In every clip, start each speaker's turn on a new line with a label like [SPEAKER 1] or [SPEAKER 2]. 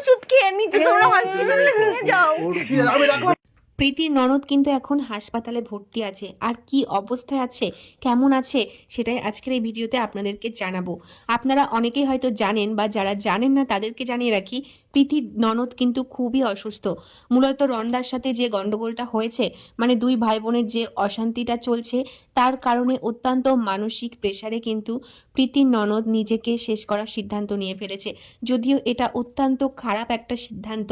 [SPEAKER 1] ওষুধ নিচে তোমরা হসপিটালে নিয়ে যাও।
[SPEAKER 2] আমি রাখলাম।
[SPEAKER 3] প্রীতির ননদ কিন্তু এখন হাসপাতালে ভর্তি আছে। আর কি অবস্থায় আছে, কেমন আছে, সেটাই আজকের এই ভিডিওতে আপনাদেরকে জানাব। আপনারা অনেকেই হয়তো জানেন বা যারা জানেন না তাদেরকে জানিয়ে রাখি, প্রীতির ননদ কিন্তু খুবই অসুস্থ। মূলত রন্দার সাথে যে গন্ডগোলটা হয়েছে মানে দুই ভাই বোনের যে অশান্তিটা চলছে, তার কারণে অত্যন্ত মানসিক প্রেসারে কিন্তু প্রীতির ননদ নিজেকে শেষ করার সিদ্ধান্ত নিয়ে ফেলেছে। যদিও এটা অত্যন্ত খারাপ একটা সিদ্ধান্ত,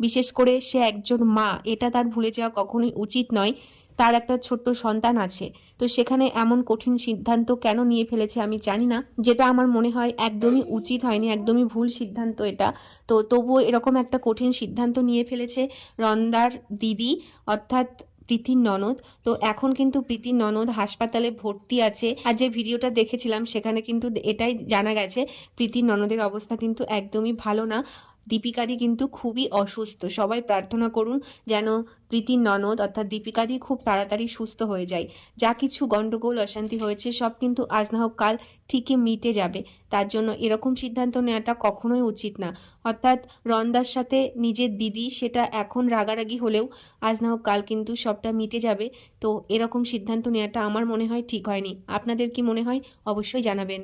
[SPEAKER 3] বিশেষ করে সে একজন মা, এটা তার ভুলে যাওয়া কখনোই উচিত নয়। তার একটা ছোট্ট সন্তান আছে। তো সেখানে এমন কঠিন সিদ্ধান্ত কেন নিয়ে ফেলেছে আমি জানি না। যেটা আমার মনে হয় একদমই উচিত হয়নি, একদমই ভুল সিদ্ধান্ত এটা। তো তবুও এরকম একটা কঠিন সিদ্ধান্ত নিয়ে ফেলেছে রন্দার দিদি, অর্থাৎ প্রীতির ননদ। তো এখন কিন্তু প্রীতির ননদ হাসপাতালে ভর্তি আছে। আর যে ভিডিওটা দেখেছিলাম সেখানে কিন্তু এটাই জানা গেছে, প্রীতির ননদের অবস্থা কিন্তু একদমই ভালো না। দীপিকাদি কিন্তু খুবই অসুস্থ। সবাই প্রার্থনা করুন যেন প্রীতির ননদ অর্থাৎ দীপিকাদি খুব তাড়াতাড়ি সুস্থ হয়ে যায়। যা কিছু গণ্ডগোল অশান্তি হয়েছে, সব কিন্তু আজ না হোক কাল ঠিকই মিটে যাবে। তার জন্য এরকম সিদ্ধান্ত নেওয়াটা কখনোই উচিত না। অর্থাৎ রন্দার সাথে নিজের দিদি সেটা এখন রাগারাগি হলেও আজ না হোক কাল কিন্তু সবটা মিটে যাবে। তো এরকম সিদ্ধান্ত নেওয়াটা আমার মনে হয় ঠিক হয়নি। আপনাদের কি মনে হয়? অবশ্যই জানাবেন।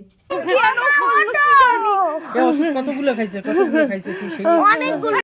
[SPEAKER 4] কতগুলো খাইছে কতগুলো খাইছে তুই সেই